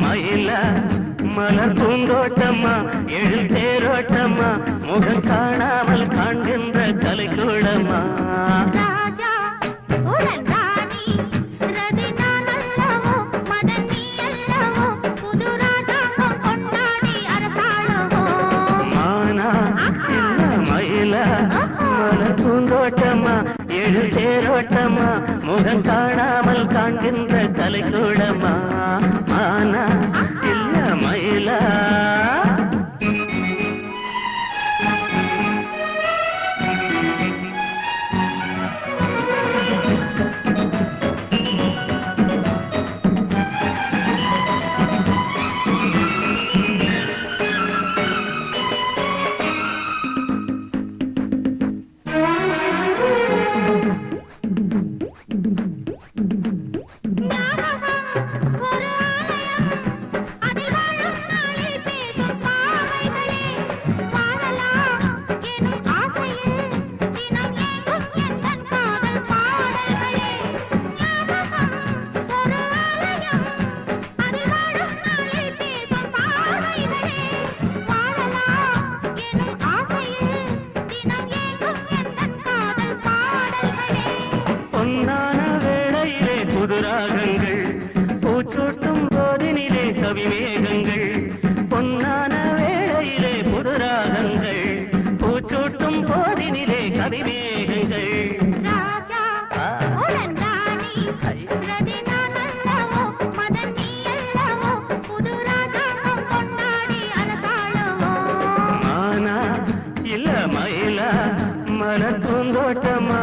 மயிலா மலர் பூங்கோட்டம்மா எழு தேரோட்டம்மா முகம் காணாமல் காண்கின்ற கலைக்கூடம்மா மலர் பூந்தோட்டம்மா எழு தேரோட்டம்மா முகம் காணாமல் காண்கின்ற கலைக்கூடமா? ஆனா மது ராகங்கள் பூச்சூட்டும் போதினிலே கவிமேகங்கள் பொன்னான வேளையிலே புது ராகங்கள். பூச்சூட்டும் போதினிலே கவிமேகங்கள்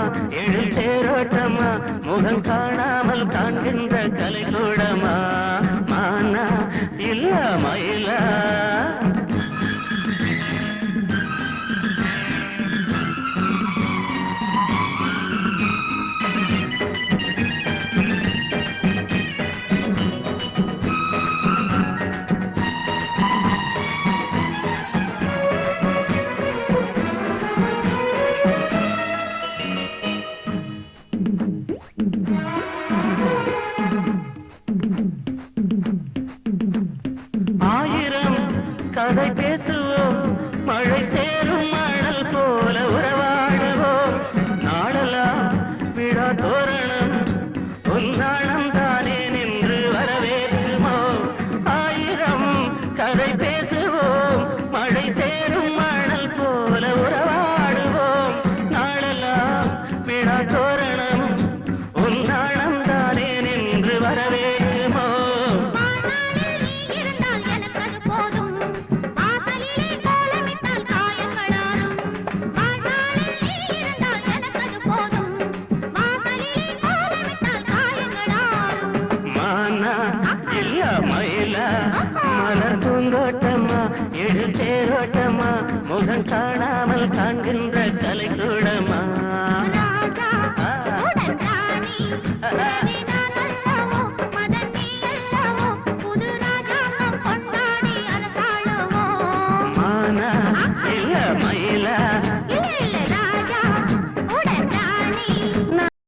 பூந்தோட்டமா எழு தேரோட்டமா முகம் காணாமல் காண்கின்ற கலைக்கூடமா? மானா இல்ல மயிலா? கதை பேசுவோம். மழை சேரும் மணல் போல உறவாடுவோம். நாடெல்லாம் விழா தோரணம். உன்னாளம் தானே நின்று வரவேற்குமோ? ஆயிரம் கதை பேசுவோம். மழை சேரும் மணல் போல உறவாடுவோம். நாளெல்லாம் விழா தோரணம். எழு தேரோட்டமா முகம் காணாமல் காண்கின்ற கலைக்கூடமா